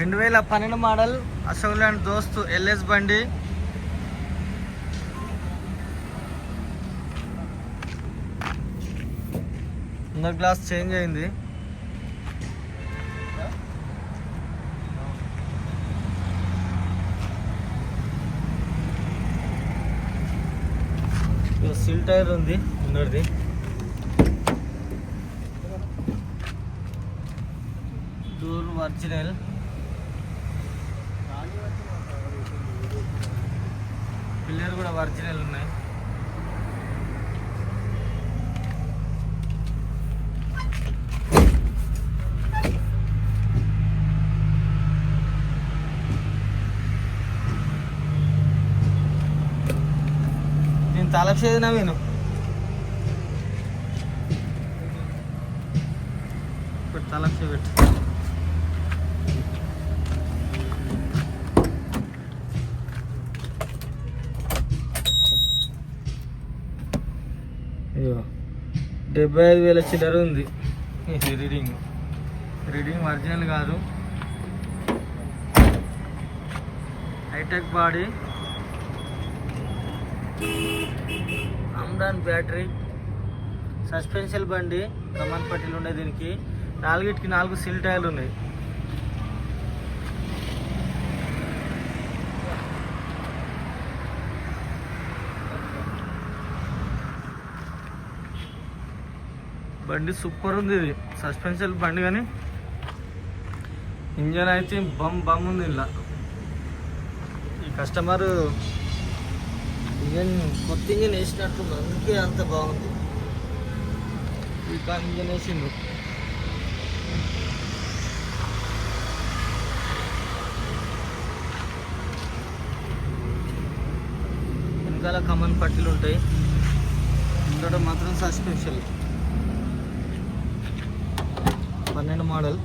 రెండు వేల పన్నెండు model Ashok Leyland Dost LS బండి. ముందర గ్లాస్ చేంజ్ అయింది. సిల్ టైర్ ఉంది ముందరిది డోర్ ఒరిజినల్. పిల్లర్ కూడా ఒరిజినల్ ఉన్నాయి. నేను తలపేది నవీను. ఇప్పుడు తలపే పెట్టు డెబ్బై ఐదు వేల చిల్లర ఉంది. రీడింగ్. రీడింగ్ ఒరిజినల్ కాదు. High tech body. Amaron battery. Suspension బండి. కమాన్ పట్టీలు ఉన్నాయి దీనికి. నాలుగిటికి నాలుగు సిల్ టైర్లు ఉన్నాయి. బండి సూపర్ ఉంది ఇది. సస్పెన్షన్ బండి కానీ ఇంజన్ అయితే బమ్ బమ్ ఉంది ఇలా. ఈ కస్టమర్ ఇంజన్ కొత్త ఇంజన్ వేసినట్టుంది అందుకే అంత బాగుంది. ఈ కార్ ఇంజన్ వేసిండు వెనకాల కమన్ పట్టీలు ఉంటాయి. ఇంకోటి మాత్రం సస్పెన్షన్ పన్నెండు మోడల్.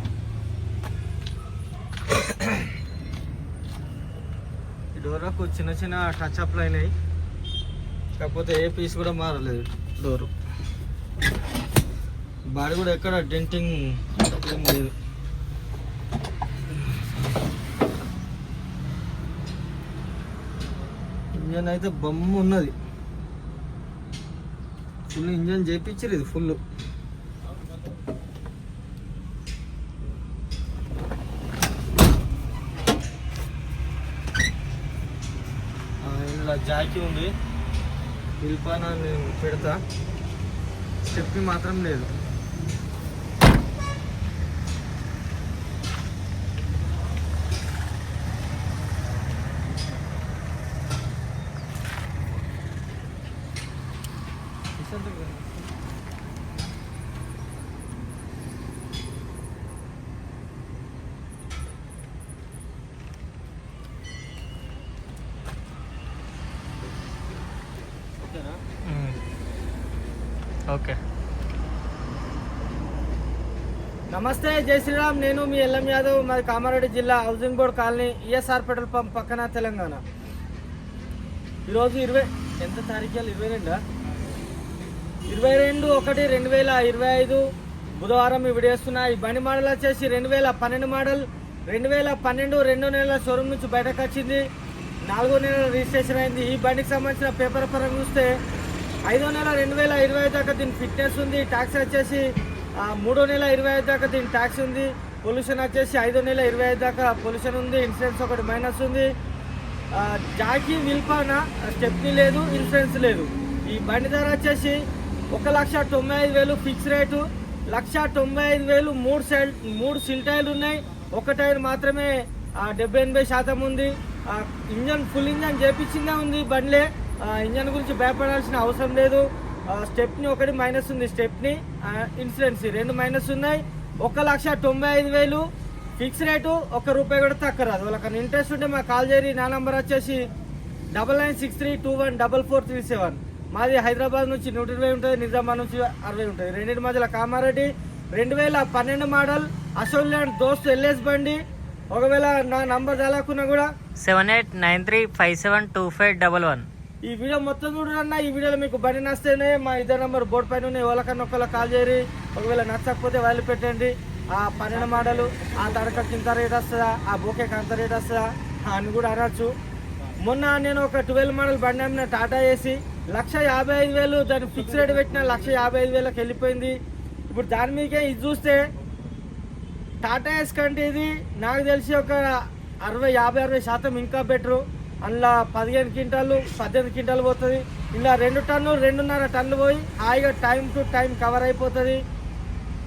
ఈ డోరకు చిన్న చిన్న టచ్ అప్లు అయినాయి. కాకపోతే ఏ పీస్ కూడా మారలేదు డోరు. బాడీ కూడా ఎక్కడ డెంటింగ్ ఏం లేదు. ఇంజన్ అయితే బొమ్మ ఉన్నది. ఫుల్ ఇంజన్ చేపించారు ఇది ఫుల్ ఇలా జాకీ ఉంది. పిలిపాన నేను పెడతా. స్టెప్ మాత్రం లేదు. ఓకే. నమస్తే జై శ్రీరామ్. నేను మీ ఎల్ఎం యాదవ్. మాది కామారెడ్డి జిల్లా housing board colony ESR petrol pump పక్కన తెలంగాణ. ఈరోజు ఇరవై ఎంత తారీఖు ఇరవై రెండా ఇరవై రెండు ఒకటి రెండు వేల ఇరవై ఐదు బుధవారం ఇవి వేస్తున్నా. ఈ బండి మోడల్ వచ్చేసి రెండు వేల పన్నెండు మోడల్. రెండు వేల పన్నెండు రెండు నెలల షోరూమ్ నుంచి బయటకు వచ్చింది. నాలుగో నెలల రిజిస్ట్రేషన్ అయింది. ఈ బండికి సంబంధించిన పేపర్ పరంగా చూస్తే ఐదో నెల రెండు వేల ఇరవై ఐదు దాకా దీని ఫిట్నెస్ ఉంది ట్యాక్స్ వచ్చేసి మూడో నెల ఇరవై ఐదు దాకా దీని ట్యాక్స్ ఉంది పొల్యూషన్ వచ్చేసి ఐదో నెల ఇరవై ఐదు దాకా పొల్యూషన్ ఉంది ఇన్సూరెన్స్ ఒకటి మైనస్ ఉంది. జాకీ విల్పాన స్టెప్నీ లేదు ఇన్సూరెన్స్ లేదు. ఈ బండి ధర వచ్చేసి ఒక లక్ష తొంభై ఐదు వేలు ఫిక్స్ రేటు లక్ష తొంభై ఐదు వేలు మూడు సెల్ మూడు సిల్ టైర్లు ఉన్నాయి. ఒక టైర్ మాత్రమే డెబ్బై ఎనభై శాతం ఉంది. ఇంజన్ ఫుల్ ఇంజన్ చేపించిందే ఉంది బండ్లే. ఇంజన్ గురించి భయపడాల్సిన అవసరం లేదు. స్టెప్ని ఒకటి మైనస్ ఉంది స్టెప్ని. ఇన్సూరెన్స్ రెండు మైనస్ ఉన్నాయి. ఒక లక్ష తొంభై ఐదు వేలు. ఫిక్స్ రేటు ఒక్క రూపాయి కూడా తక్కువ రాదు. వాళ్ళకి ఇంట్రెస్ట్ ఉంటే మా కాల్ చేరి నా నంబర్ వచ్చేసి double nine six three two one double four three seven. మాది హైదరాబాద్ నుంచి నూట ఇరవై ఉంటుంది నిజామాబాద్ నుంచి అరవై ఉంటుంది. రెండింటి మధ్యలో కామారెడ్డి. రెండు వేల పన్నెండు model Ashok Leyland Dost LS బండి. ఒకవేళ నా నంబర్ తెలకున్నా కూడా seven eight nine three five seven two five double one. ఈ వీడియో మొత్తం చూడన్నా ఈ వీడియోలో మీకు బండి నస్తేనే మా ఇద్దరు నెంబర్ బోర్డు పైన ఎవరికన్నా ఒకళ్ళు కాల్ చేయరి ఒకవేళ నచ్చకపోతే వాళ్ళు పెట్టండి. ఆ పన్నెండు మాటలు ఆ తడకకి ఇంత రేట్ వస్తుందా ఆ బోకేకి అంత రేట్ వస్తుందా అని కూడా అనొచ్చు. మొన్న నేను ఒక ట్వెల్వ్ మోడల్ బండి అమ్మిన టాటా ఏసి లక్ష యాభై ఐదు వేలు దాని ఫిక్స్ రేట్ పెట్టిన లక్ష యాభై ఐదు వేలకు వెళ్ళిపోయింది. ఇప్పుడు దాని మీకే ఇది చూస్తే టాటా ఎస్ కంటే ఇది నాకు తెలిసి ఒక అరవై యాభై అరవై శాతం ఇంకా బెటరు అందులో పదిహేను క్వింటాలు పద్దెనిమిది క్వింటాలు పోతుంది. ఇలా రెండు టన్ను రెండున్నర టన్నులు పోయి హాయిగా టైం టు టైం కవర్ అయిపోతుంది.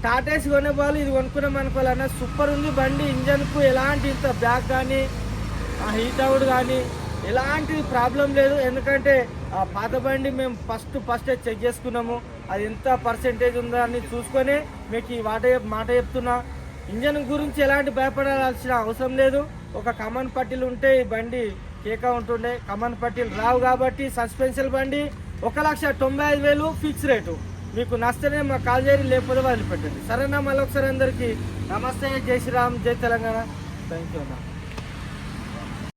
టాటేసి కొనే పోవాలి ఇది కొనుక్కున్నాం అనుకోవాలన్న సూపర్ ఉంది బండి ఇంజన్కు ఎలాంటి ఇంత బ్యాక్ కానీ హీట్ అవుట్ కానీ ఎలాంటి ప్రాబ్లం లేదు. ఎందుకంటే ఆ పాత బండి మేము ఫస్ట్ ఫస్టే చెక్ చేసుకున్నాము. అది ఎంత పర్సెంటేజ్ ఉందా అని చూసుకొని మీకు ఈ మాట మాట చెప్తున్నా. ఇంజన్ గురించి ఎలాంటి భయపడాల్సిన అవసరం లేదు. ఒక కమన్ పట్టీలు ఉంటే ఈ బండి కేక ఉంటుండే. కమన్ పట్టీలు రావు కాబట్టి సస్పెన్షన్ బండి ఒక లక్ష తొంభై ఐదు వేలు ఫిక్స్ రేటు. మీకు నచ్చితేనే మా కాల్ చేయండి లేకపోతే వదిలిపెట్టండి. సరేనా మళ్ళీ ఒకసారి అందరికీ నమస్తే. జై శ్రీరామ్ జై తెలంగాణ. థ్యాంక్ యూ అన్నా.